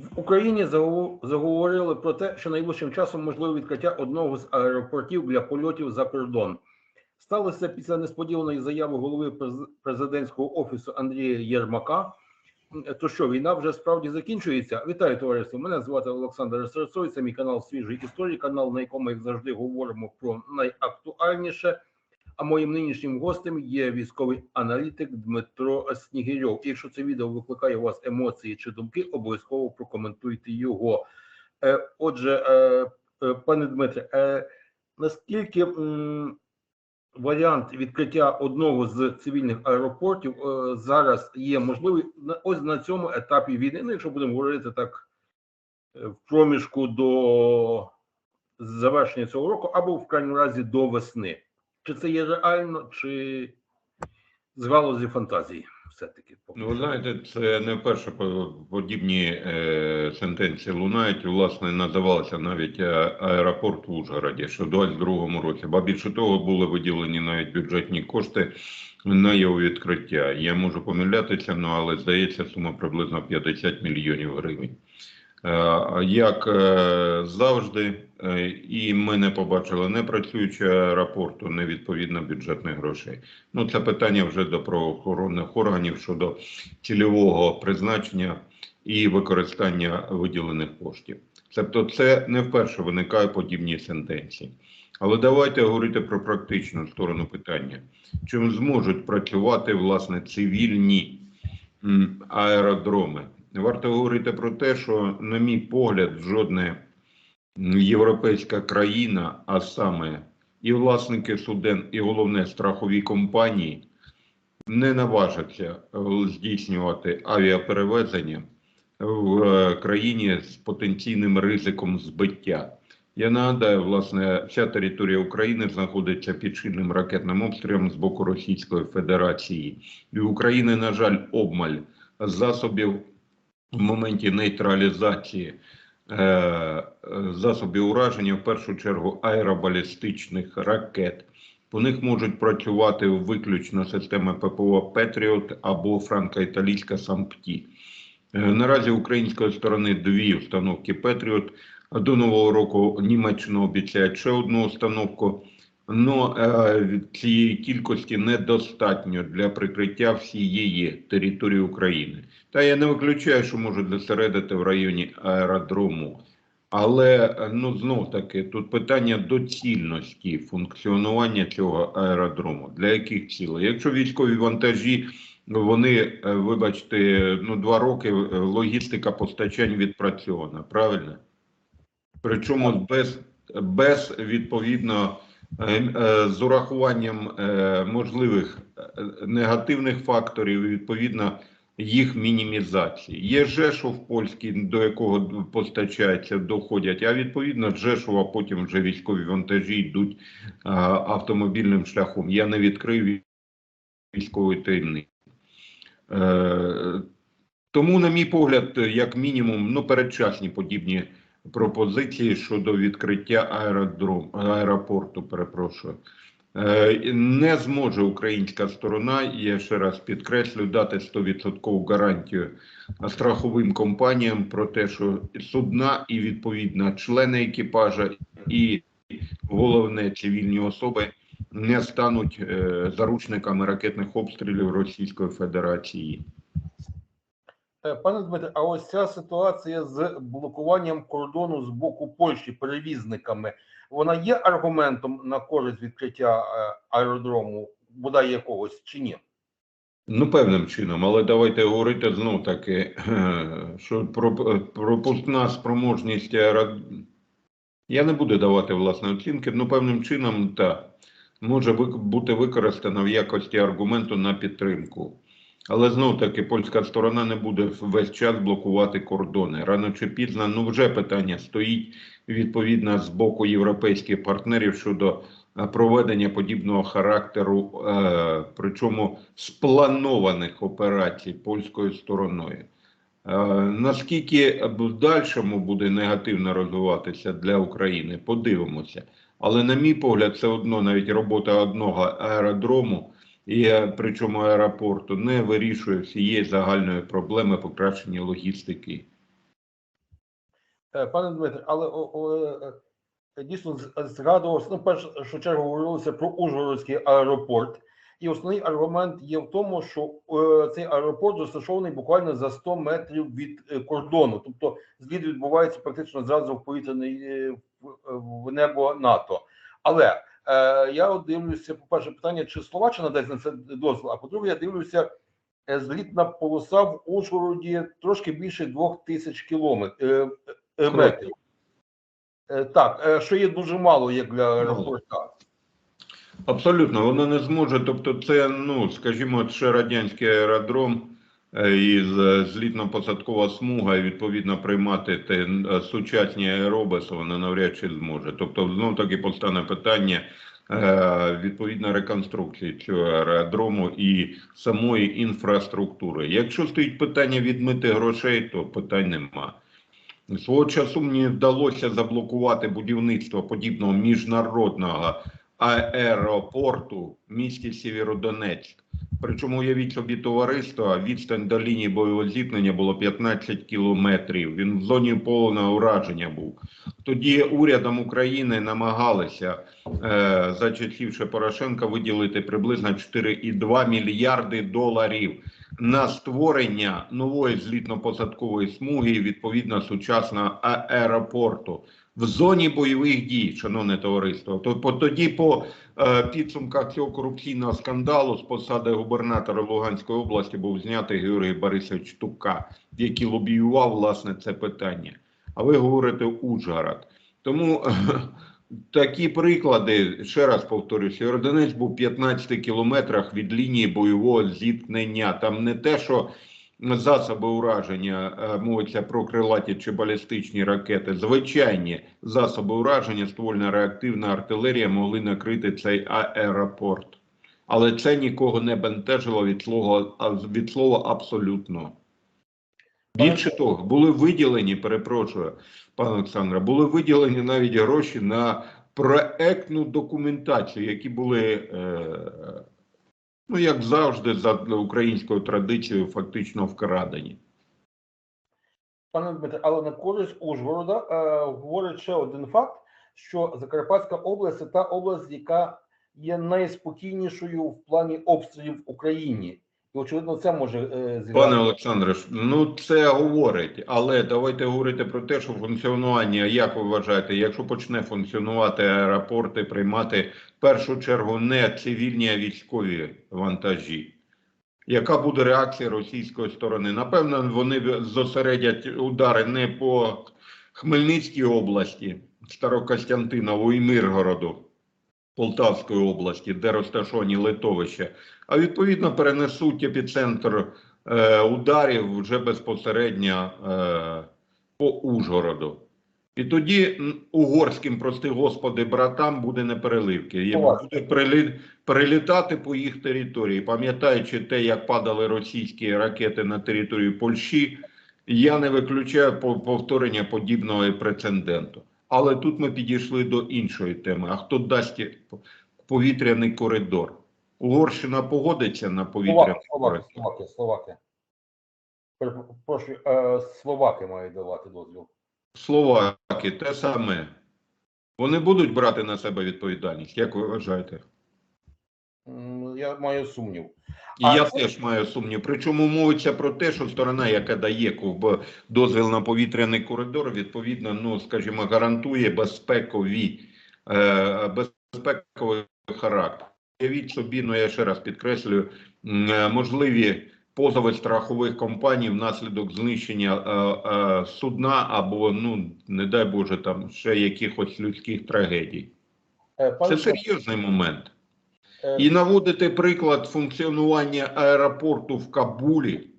В Україні заго- заговорили про те, що найближчим часом можливе відкриття одного з аеропортів для польотів за кордон. Сталося після несподіваної заяви голови президентського офісу Андрія Єрмака. То що війна вже справді закінчується? Вітаю товариство. Мене звати Олександр Серцой. Це мій канал Свіжий історії, канал, на якому, як завжди, говоримо про найактуальніше. А моїм нинішнім гостем є військовий аналітик Дмитро Снігирьов. Якщо це відео викликає у вас емоції чи думки, обов'язково прокоментуйте його. Е, Отже, е, е, пане Дмитре, наскільки варіант відкриття одного з цивільних аеропортів зараз є можливий ось на цьому етапі війни? Ну, якщо будемо говорити так в проміжку до завершення цього року, або в крайньому разі до весни. Чи це є реально, чи з галузі фантазії все-таки? Ну, ви знаєте, це не вперше по- подібні е, сентенції лунають. Власне, називався навіть е, аеропорт в Ужгороді, що в 22-му році. Ба більше того, були виділені навіть бюджетні кошти на його відкриття. Я можу помилятися, ну, але здається, сума приблизно 50 мільйонів гривень. Е, Як е, завжди, і ми не побачили не працюючого аеропорту, не відповідно бюджетних грошей. Ну, це питання вже до правоохоронних органів щодо цільового призначення і використання виділених коштів. Тобто, це не вперше виникає подібні сентенції. Але давайте говорити про практичну сторону питання. Чим зможуть працювати власне цивільні аеродроми? Варто говорити про те, що, на мій погляд, жодна м, європейська країна, а саме і власники суден, і головне страхові компанії не наважаться е, здійснювати авіаперевезення в е, країні з потенційним ризиком збиття. Я нагадаю, власне, вся територія України знаходиться під чинним ракетним обстрілом з боку Російської Федерації. І України, на жаль, обмаль засобів в моменті нейтралізації засобів ураження, в першу чергу аеробалістичних ракет. По них можуть працювати виключно системи ППО Петріот або франко-італійська САМПТІ. Е, Наразі української сторони дві установки Петріот. До нового року Німеччина обіцяє ще одну установку. Але від цієї кількості недостатньо для прикриття всієї території України. Та я не виключаю, що можуть зосередити в районі аеродрому. Але ну знов таки тут питання доцільності функціонування цього аеродрому. Для яких цілей? Якщо військові вантажі, вони, е, вибачте, ну два роки е, логістика постачань відпрацьована, правильно? Причому без, без відповідно е, з урахуванням можливих негативних факторів, відповідно їх мінімізації. Є Жешов польський, до якого постачається, доходять, а відповідно з Жешова потім вже військові вантажі йдуть а, автомобільним шляхом. Я не відкрив військової таємниці. Е, тому, на мій погляд, як мінімум, ну, передчасні подібні пропозиції щодо відкриття аеродром, аеропорту, перепрошую. Е, Не зможе українська сторона, я ще раз підкреслю, дати 100% гарантію страховим компаніям про те, що судна і відповідно члени екіпажа, і головне цивільні особи не стануть е, заручниками ракетних обстрілів Російської Федерації. Е, Пане Дмитре, а ось ця ситуація з блокуванням кордону з боку Польщі перевізниками, вона є аргументом на користь відкриття е, аеродрому, бодай якогось чи ні? Ну, певним чином, але давайте говорити знов таки, що про- пропускна спроможність аеро... Я не буду давати власне оцінки, ну певним чином та може бути використана в якості аргументу на підтримку. Але знов таки польська сторона не буде весь час блокувати кордони. Рано чи пізно, ну вже питання стоїть відповідно з боку європейських партнерів щодо е, проведення подібного характеру, е, причому спланованих операцій польською стороною. Е, наскільки в дальшому буде негативно розвиватися для України, подивимося. Але, на мій погляд, все одно навіть робота одного аеродрому, і е, причому аеропорту, не вирішує всієї загальної проблеми покращення логістики Е, Пане Дмитре, але о, о, е, дійсно з- згадувався, ну, перш що чергу говорилося про Ужгородський аеропорт. І основний аргумент є в тому, що е, цей аеропорт розташований буквально за 100 метрів від кордону. Тобто зліт відбувається практично зразу в повітряний в, небо НАТО. Але я от дивлюся, по-перше, питання, чи Словаччина дасть на це дозвіл, а по-друге, я дивлюся, е, злітна полоса в Ужгороді трошки більше двох тисяч кілометрів е, метрів. Е, Так, е, що є дуже мало як для аеропорта. Абсолютно, воно не зможе. Тобто, це, ну, скажімо, ще радянський аеродром е, і з- злітно-посадкова смуга, і відповідно приймати те, е, сучасні аеробуси, вона навряд чи зможе. Тобто, знов таки постане питання е, відповідно реконструкції цього аеродрому і самої інфраструктури. Якщо стоїть питання відмити грошей, то питань нема. Свого часу мені вдалося заблокувати будівництво подібного міжнародного аеропорту в місті Сєвєродонецьк. Причому уявіть собі товариство, відстань до лінії бойового зіткнення було 15 кілометрів. Він в зоні повного ураження був. Тоді урядом України намагалися е, за часів Порошенка виділити приблизно 4,2 мільярди доларів на створення нової злітно-посадкової смуги і відповідно сучасного аеропорту в зоні бойових дій, шановне товариство. То по тоді, по е, підсумках цього корупційного скандалу з посади губернатора Луганської області був знятий Георгій Борисович Тука, який лобіював власне це питання. А ви говорите Ужгород. Тому такі приклади, ще раз повторюю, Сєвєродонець був 15 кілометрах від лінії бойового зіткнення. Там не те, що засоби ураження е, мовиться про крилаті чи балістичні ракети, звичайні засоби ураження, ствольна реактивна артилерія могли накрити цей аеропорт. Але це нікого не бентежило від слова, від слова абсолютно. Більше того, були виділені, перепрошую, пане Олександре, були виділені навіть гроші на проектну документацію, які були, е, ну як завжди, за українською традицією, фактично вкрадені. Пане Дмитре, але на користь Ужгорода е, говорить ще один факт, що Закарпатська область це та область, яка є найспокійнішою в плані обстрілів в Україні. І очевидно, це може е, зіграти. Пане Олександре, ну це говорить, але давайте говорити про те, що функціонування, як ви вважаєте, якщо почне функціонувати аеропорти, приймати в першу чергу не цивільні, а військові вантажі. Яка буде реакція російської сторони? Напевно, вони зосередять удари не по Хмельницькій області, Старокостянтинову і Миргороду Полтавської області, де розташовані литовища, а відповідно перенесуть епіцентр е, ударів вже безпосередньо е, по Ужгороду. І тоді угорським, прости господи, братам буде непереливки. І Клас. буде прилі- перелітати по їх території. Пам'ятаючи те, як падали російські ракети на територію Польщі, я не виключаю повторення подібного прецеденту. Але тут ми підійшли до іншої теми. А хто дасть повітряний коридор? Угорщина погодиться на повітряний коридор? Словаки, Словаки. Перепрошую, е, Словаки мають давати дозвіл. Словаки те саме. Вони будуть брати на себе відповідальність, як ви вважаєте? Я маю сумнів. І А я це- теж маю сумнів. Причому мовиться про те, що сторона, яка дає ковб- дозвіл на повітряний коридор, відповідно, ну скажімо, гарантує безпекові е, безпековий характер. Уявіть собі, ну я ще раз підкреслюю, е, можливі позови страхових компаній внаслідок знищення е, е, судна або, ну не дай Боже, там ще якихось людських трагедій. Е, Це серйозний момент. І наводити приклад функціонування аеропорту в Кабулі.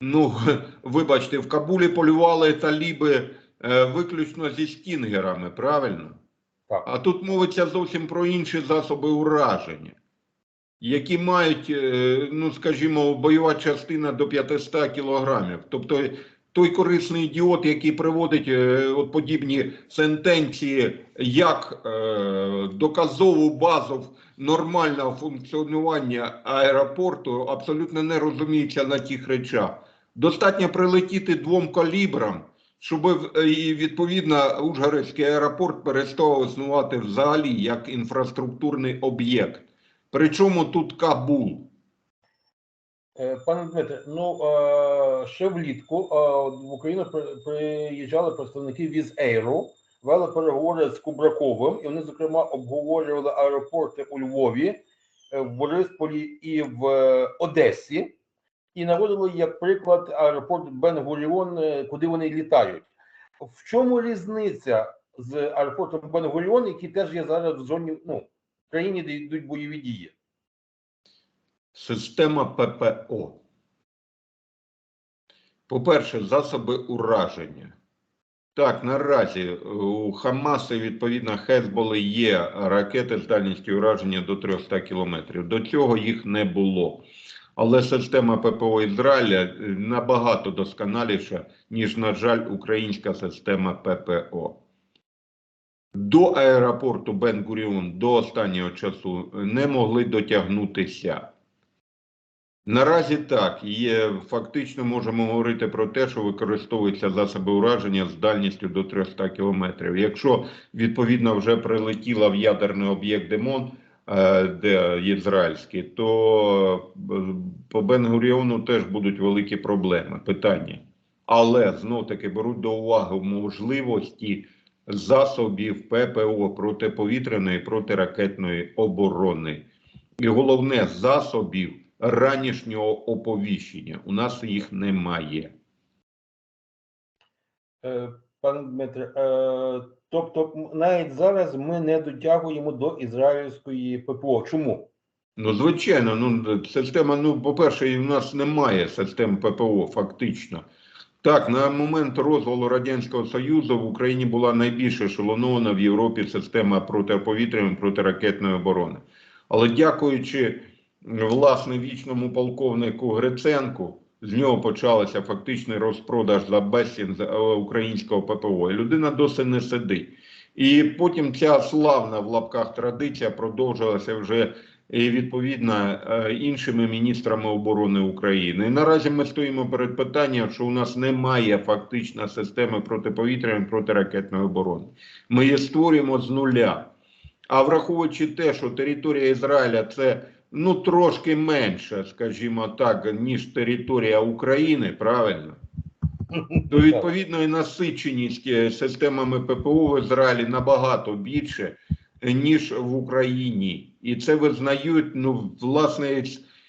Ну, вибачте, в Кабулі полювали таліби е, виключно зі стінгерами, правильно? Так. А тут мовиться зовсім про інші засоби ураження, які мають, е, ну скажімо, бойова частина до 500 кілограмів. Тобто той корисний ідіот, який приводить е, от подібні сентенції як е, доказову базу нормального функціонування аеропорту, абсолютно не розуміється на тих речах. Достатньо прилетіти двом калібрам, щоб е, і відповідно Ужгородський аеропорт перестав існувати взагалі як інфраструктурний об'єкт. Причому тут Кабул. Е, Пане Дмитре, ну е, ще влітку е, в Україну приїжджали представники Візейру, вели переговори з Кубраковим, і вони, зокрема, обговорювали аеропорти у Львові, в Борисполі і в Одесі, і наводили як приклад аеропорт Бен-Гуріон, куди вони літають. В чому різниця з аеропортом Бен-Гуріон, який теж є зараз в зоні ну, в країні, де йдуть бойові дії? Система ППО. По-перше, засоби ураження. Так, наразі у Хамаса, і, відповідно, Хезболи є ракети з дальністю ураження до 300 кілометрів. До цього їх не було. Але система ППО Ізраїля е, набагато досконаліша, ніж, на жаль, українська система ППО. До аеропорту Бен-Гуріон до останнього часу не могли дотягнутися. Наразі так, є фактично можемо говорити про те, що використовуються засоби ураження з дальністю до 300 кілометрів. Якщо відповідно вже прилетіла в ядерний об'єкт Демон, е, де ізраїльський, то е, по Бен-Гуріону теж будуть великі проблеми, питання. Але знов таки беруть до уваги можливості засобів ППО протиповітряної протиракетної оборони. І головне засобів ранішнього оповіщення. У нас їх немає. Е, Пане Дмитре, е, тобто навіть зараз ми не дотягуємо до ізраїльської ППО. Чому? Ну, звичайно, ну система. Ну, по-перше, в нас немає систем ППО, фактично. Так, на момент розвалу Радянського Союзу в Україні була найбільш ешелонована в Європі система протиповітряної протиракетної оборони. Але дякуючи власне вічному полковнику Гриценку, з нього почалося фактичний розпродаж за безцін е, українського ППО. І людина досі не сидить. І потім ця славна в лапках традиція продовжилася вже і відповідно е, іншими міністрами оборони України. І наразі ми стоїмо перед питанням, що у нас немає фактично системи протиповітряної протиракетної оборони. Ми її створюємо з нуля. А враховуючи те, що територія Ізраїля це ну трошки менше, скажімо так, ніж територія України, правильно? То відповідно і насиченість е, системами ППО в Ізраїлі набагато більше, ніж в Україні. І це визнають, ну, власне,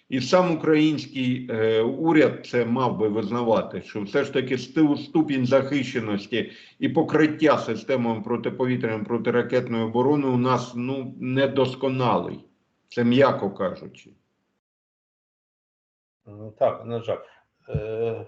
і сам український е, уряд це мав би визнавати, що все ж таки сту- ступінь захищеності і покриття системами протиповітряної протиракетної оборони у нас ну, недосконалий. Це м'яко кажучи. Ну, Так, на жаль. Е,